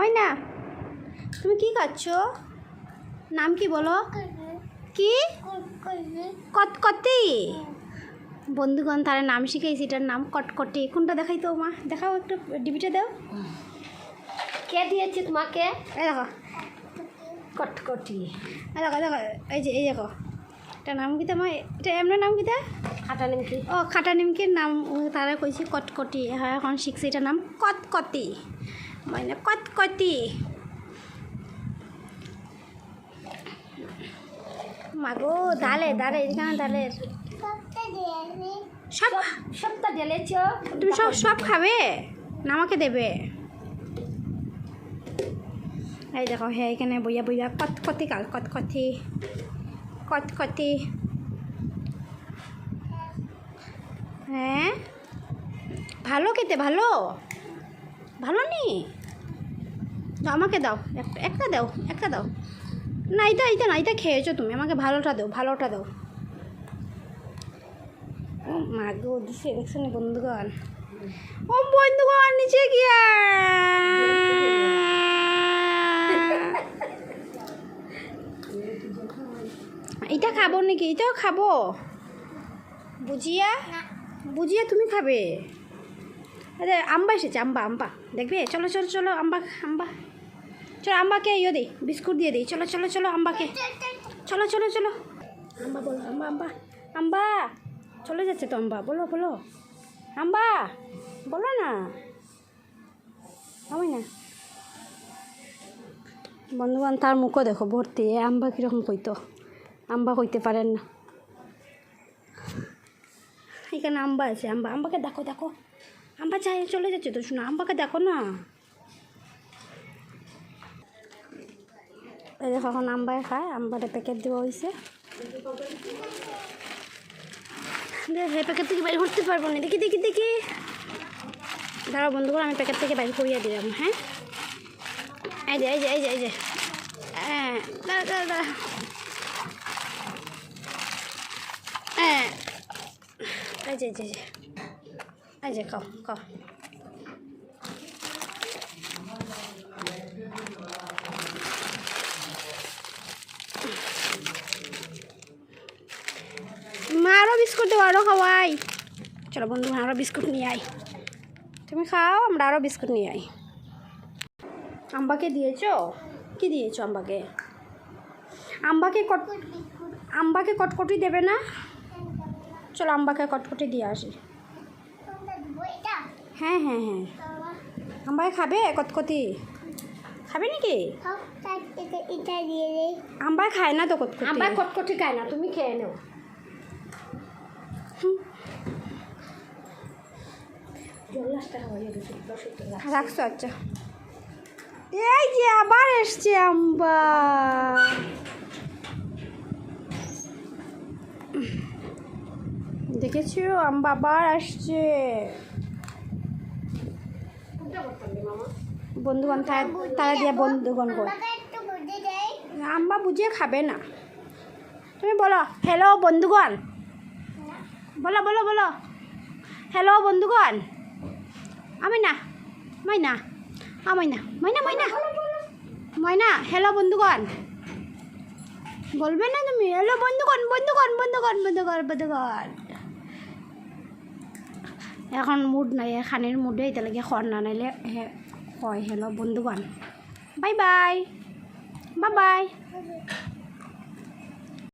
ময়না তুমি কি খাচ্ছো? নাম কি বলো? কি? কটকটি। বন্ধুগণ তার নাম শিখেছি এটার নাম কটকটি। কোনটা দেখাই তো মা? দেখাও একটু ডিবিটা দাও। কে দিয়েছে তোমাকে? এই দেখো। কটকটি। এই দেখো দেখো এই যে এই দেখো। এটা নাম কিতা মা? এটা এমন নাম কিতা খাটা নিমকি। ও খাটা নিমকির নাম তারা কইছি কটকটি। হ্যাঁ এখন শিখছে এটার নাম কটকটি। মানে কটকটি মাগো দালে দালে এখানে দালের সব সবটা ঢেলেছ তুমি সব সব খাবে? না আমাকে দেবে? এই দেখো হ্যাঁ এখানে বইয়া বইয়া কতকতি কাল কতকতি কতকতি হ্যাঁ? ভালো খেতে ভালো? ভালো নি? আমাকে দাও, একটা একটা দাও একটা দাও। না, এটা এটা না, এটা খেয়েছো তুমি, আমাকে ভালোটা দাও ভালোটা দাও। ও মা গো দিছে দেখছ নি বন্ধুগণ। ও বন্ধুগণ, নিচে গিয়া। এটা খাব নাকি? এটাও খাব। বুঝিয়া? বুঝিয়া তুমি খাবে। আরে, আম্বা এসেছে, আম্বা আম্বা। দেখবে? চলো চলো চলো, আম্বা আম্বা। চলো আম্বাকে ইয়ে দিই, বিস্কুট দিয়ে দিই। চলো চলো চলো আম্বাকে চলো চলো চলো। আম্বা বলো আম্বা আম্বা আম্বা চলে যাচ্ছে তো আম্বা বলো বলো। আম্বা বলো না। আমি না। বন্ধুবান তার মুখও দেখো, ভর্তি। আম্বা কীরকম কইতো? আম্বা কইতে পারেন না। এখানে আম্বা আছে আম্বা আম্বাকে দেখো দেখো। আম্বা চাই, চলে যাচ্ছে তো, শোনো আম্বাকে দেখো না। এই দেখো, এখন খায় আম্বারে প্যাকেট দেওয়া হয়েছে হে প্যাকেট থেকে বাইরে করতে পারব না। দেখি দেখি দেখি। দাঁড়াও বন্ধুগুলো আমি প্যাকেট থেকে বাইরে করিয়ে দিলাম হ্যাঁ? এই যে এই যে এই যে এই যে। হ্যাঁ দাঁড়া দাঁড়া হ্যাঁ এই যে এই যে। এই যে, খাও খাও মা আরও বিস্কুট দেবো আরও খাওয়াই। চলো বন্ধু আরও বিস্কুট নিয়ে আই তুমি খাও আমরা আরও বিস্কুট নিয়ে আই আম্বাকে দিয়েছ? কি দিয়েছ আম্বাকে? আম্বাকে কট আম্বাকে কটকটি দেবে না? চলো আম্বাকে কটকটি দিয়ে আসি। হ্যাঁ হ্যাঁ হ্যাঁ। আম্বাকে খাবে কটকটি? খাবে নাকি? আম্বা খায় না তো কটকটি। আমার কটকটি খায় না তুমি খেয়ে নাও। রাখছো আচ্ছা। এই যে আবার এসছে আম্বা। দেখেছ? আম্বা আবার আসছে। বন্ধুগণ, তারা দিয়ে বন্ধুগণ আম্বা বুঝিয়ে খাবে না। তুমি বলো হ্যালো বন্ধুগণ। বলো বলো বলো। হ্যালো বন্ধুগণ। আমি না মাইনা আমি না মাইনা মাইনা। মাইনা হ্যালো বন্ধুগণ। বলবে না তুমি? হ্যালো বন্ধুগণ বন্ধুগণ বন্ধুগণ বন্ধুগণ বন্ধুগণ। এখন মুড নাই খানির মুডে এটা লাগে খর না নাইলে হে, কয় হ্যালো বন্ধুগণ. Bye bye bye